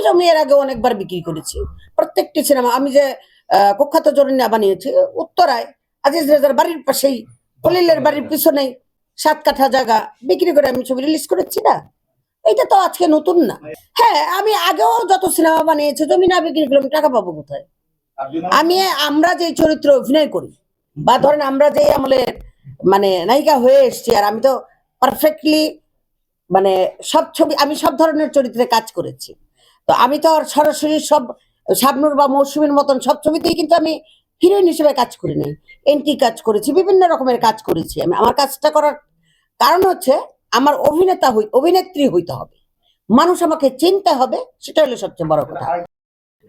আমি জমি এর আগে অনেকবার বিক্রি করেছি। প্রত্যেকটি সিনেমা, আমি যে কুখ্যাত জরিনা বানিয়েছি, উত্তরায় আজিজ রেজার বাড়ির পাশেই, খলিলের বাড়ির পিছনেই সাত কাঠা জায়গা বিক্রি করে আমি ছবি রিলিজ করেছি না। এটা তো আজকে নতুন না। হ্যাঁ আমি আগেও যত সিনেমা বানিয়েছি, জমি না বিক্রি করলাম টাকা পাবো কোথায়? আমি, আমরা যে চরিত্রে অভিনয় করি, বা ধরেন আমরা যে আমলে মানে নায়িকা হয়ে এসেছি, আর আমি তো পারফেক্টলি মানে সব ছবি, আমি সব ধরনের চরিত্রে কাজ করেছি। তো আমি তো আর সরাসরি সব, শাবনুর বা মৌসুমীর মতন সব ছবিতেই কিন্তু আমি হিরোইন হিসেবে কাজ করি নাই এন্টি কাজ করেছি, বিভিন্ন রকমের কাজ করেছি আমি। আমার কাজটা করার কারণ হচ্ছে আমার অভিনেতা হই, অভিনেত্রী হইতে হবে। মানুষ আমাকে চিনতে হবে, সেটা হলো সবচেয়ে বড় কথা।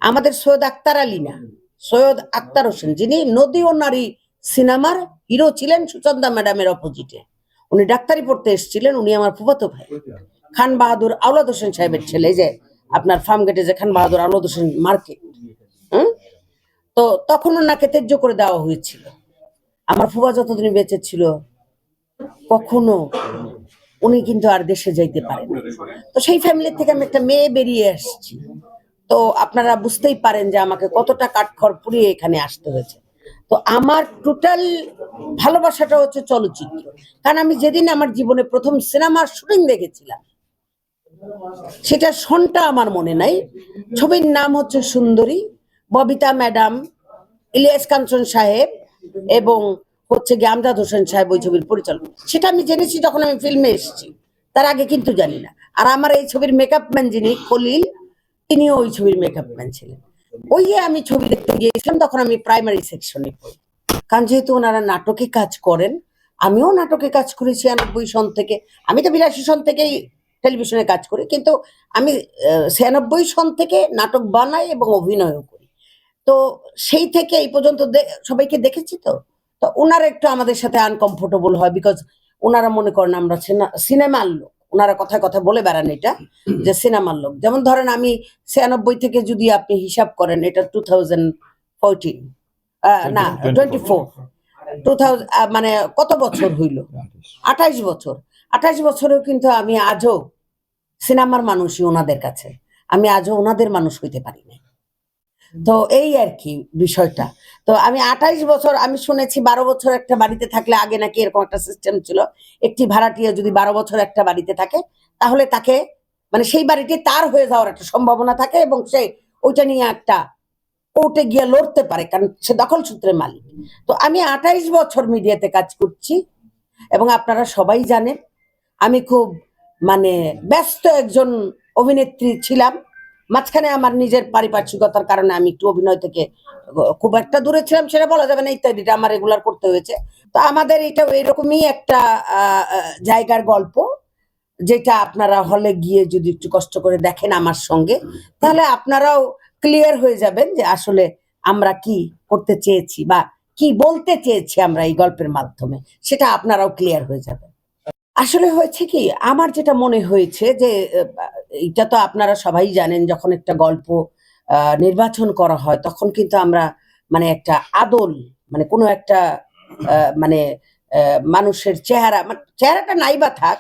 আমাদের সৈয়দ আক্তার আলী না, সৈয়দ আক্তার হোসেন, যিনি নদী ও নারী সিনেমার হিরো ছিলেন সুচন্দা ম্যাডামের অপোজিটে। উনি ডাক্তারি পড়তে এসেছিলেন, উনি আমার ফুফাতো ভাই। খান বাহাদুর আওলাদ হোসেন সাহেবের ছেলে যে আপনার ফার্ম গেটে যে খান বাহাদুর আওলাদ হোসেন মার্কেট হুম? তো তখন ওনাকে তেজ্য করে দেওয়া হয়েছিল। আমার ফুফা যতদিন বেঁচে ছিল, কখনো উনি কিন্তু আর দেশে যাইতে পারেন তো সেই ফ্যামিলি থেকে আমি একটা মেয়ে বেরিয়ে আসছি। তো আপনারা বুঝতেই পারেন যে আমাকে কতটা কাঠখড় পুড়িয়ে এখানে আসতে হয়েছে। তো আমার টোটাল ভালোবাসাটা হচ্ছে চলচ্চিত্র। কারণ আমি যেদিন আমার জীবনে প্রথম সিনেমার শুটিং দেখেছিলাম সেটা সনটা আমার মনে নাই। ছবির নাম হচ্ছে সুন্দরী। ববিতা ম্যাডাম, ইলিয়াস কাঞ্চন সাহেব এবং হচ্ছে গিয়ে আমজাদ হোসেন সাহেব ওই ছবির পরিচালক। সেটা আমি জেনেছি যখন আমি ফিল্মে এসেছি। তার আগে কিন্তু জানি না। আর আমার এই ছবির মেকআপ ম্যান যিনি, খলিল, তিনিও ওই ছবির মেকআপ ম্যান ছিলেন। ওই যে আমি ছবি দেখতে গিয়েছিলাম, তখন আমি প্রাইমারি সেকশনে পড়ি। কারণ যেহেতু ওনারা নাটকে কাজ করেন, আমিও নাটকে কাজ করেছি ছিয়ানব্বই সন থেকে। আমি তো বিরাশি সন থেকেই টেলিভিশনে কাজ করি। কিন্তু আমি ছিয়ানব্বই সন থেকে নাটক বানাই এবং অভিনয়ও করি। তো সেই থেকে এই পর্যন্ত সবাইকে দেখেছি তো? তো ওনারা একটু আমাদের সাথে আনকমফোর্টেবল হয় বিকজ ওনারা মনে করেন আমরা সিনা- সিনেমার লোক। ওনারা কথায় কথা বলে বেড়ান এটা যে সিনেমার লোক। যেমন ধরেন আমি ছিয়ানব্বই থেকে যদি আপনি হিসাব করেন এটা টু থাউজেন্ড ফোরটিন না টোয়েন্টি ফোর টু মানে কত বছর হইল? আঠাইশ বছর। আঠাইশ বছরেও কিন্তু আমি আজও সিনেমার মানুষই ওনাদের কাছে। আমি আজও ওনাদের মানুষ হইতে পারি না তো এই আর কি বিষয়টা। তো আমি আঠাইশ বছর, আমি শুনেছি বারো বছর একটা বাড়িতে থাকলে আগে নাকি এরকম একটা সিস্টেম ছিল। একটি ভাড়াটিয়া যদি বারো বছর একটা বাড়িতে থাকে, তাহলে তাকে মানে সেই বাড়িটি তার হয়ে যাওয়ার একটা সম্ভাবনা থাকে এবং সে ওইটা নিয়ে একটা কোর্টে গিয়ে লড়তে পারে, কারণ সে দখল সূত্রে মালিক। তো আমি আঠাইশ বছর মিডিয়াতে কাজ করছি এবং আপনারা সবাই জানেন, আমি খুব মানে ব্যস্ত একজন অভিনেত্রী ছিলাম। মাঝখানে আমার নিজের পারিপার্শ্বিকতার কারণে আমি একটু অভিনয় থেকে খুব একটা দূরে ছিলাম, সেটা বলা যাবে না, ইত্যাদিটা আমার রেগুলার করতে হয়েছে। তো আমাদের এটা এরকমই একটা জায়গার গল্প, যেটা আপনারা হলে গিয়ে যদি একটু কষ্ট করে দেখেন আমার সঙ্গে, তাহলে আপনারাও ক্লিয়ার হয়ে যাবেন যে আসলে আমরা কি করতে চেয়েছি বা কি বলতে চেয়েছি আমরা এই গল্পের মাধ্যমে, সেটা আপনারাও ক্লিয়ার হয়ে যাবে। আসলে হয়েছে কি, আমার যেটা মনে হয়েছে যে এটা তো আপনারা সবাই জানেন, যখন একটা গল্প নির্বাচন করা হয়, তখন কিন্তু আমরা মানে একটা আদল মানে কোনো একটা মানে মানুষের চেহারা মানে চেহারাটা নাই বা থাক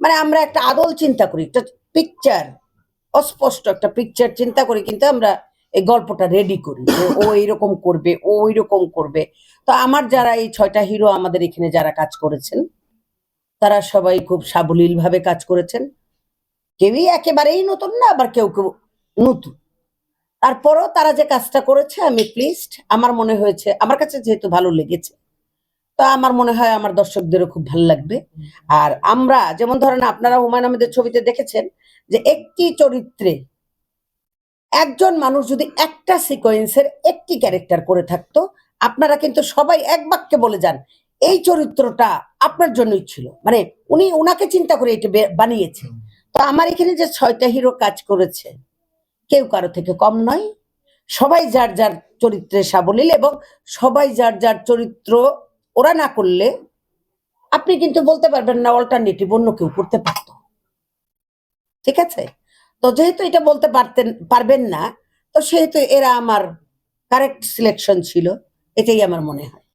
মানে আমরা একটা আদল চিন্তা করি, একটা পিকচার অস্পষ্ট একটা পিকচার চিন্তা করি, কিন্তু আমরা এই গল্পটা রেডি করি যে, ও এইরকম করবে, ও ওইরকম করবে। তো আমার যারা এই ছয়টা হিরো আমাদের এখানে যারা কাজ করেছেন তারা সবাই খুব সাবলীল ভাবে কাজ করেছেন। কেউই একেবারেই নতুন না, আবার কেউ কেউ নতুন। তারপরও তারা যে কাজটা করেছে, আমি প্লিজড আমার মনে হয়েছে, আমার কাছে যেহেতু ভালো লেগেছে, তো আমার মনে হয় আমার দর্শকদেরও খুব ভালো লাগবে। আর আমরা, যেমন ধরেন আপনারা হুমায়ুন আহমেদের ছবিতে দেখেছেন, যে একটি চরিত্রে একজন মানুষ যদি একটা সিকোয়েন্সের একটি ক্যারেক্টার করে থাকতো, আপনারা কিন্তু সবাই এক বাক্যে বলে যান এই চরিত্রটা আপনার জন্যই ছিল। মানে উনি ওনাকে চিন্তা করে এটা বানিয়েছে তো আমার এখানে যে ছয়টা হিরো কাজ করেছে কেউ কারও থেকে কম নয়। সবাই যার যার চরিত্রে সাবলীল এবং সবাই যার যার চরিত্র ওরা না করলে আপনি কিন্তু বলতে পারবেন না অল্টারনেটিভ অন্য কেউ করতে পারতো। ঠিক আছে? তো যেহেতু এটা বলতে পারতেন পারবেন না তো সেহেতু এরা আমার কারেক্ট সিলেকশন ছিল এটাই আমার মনে হয়।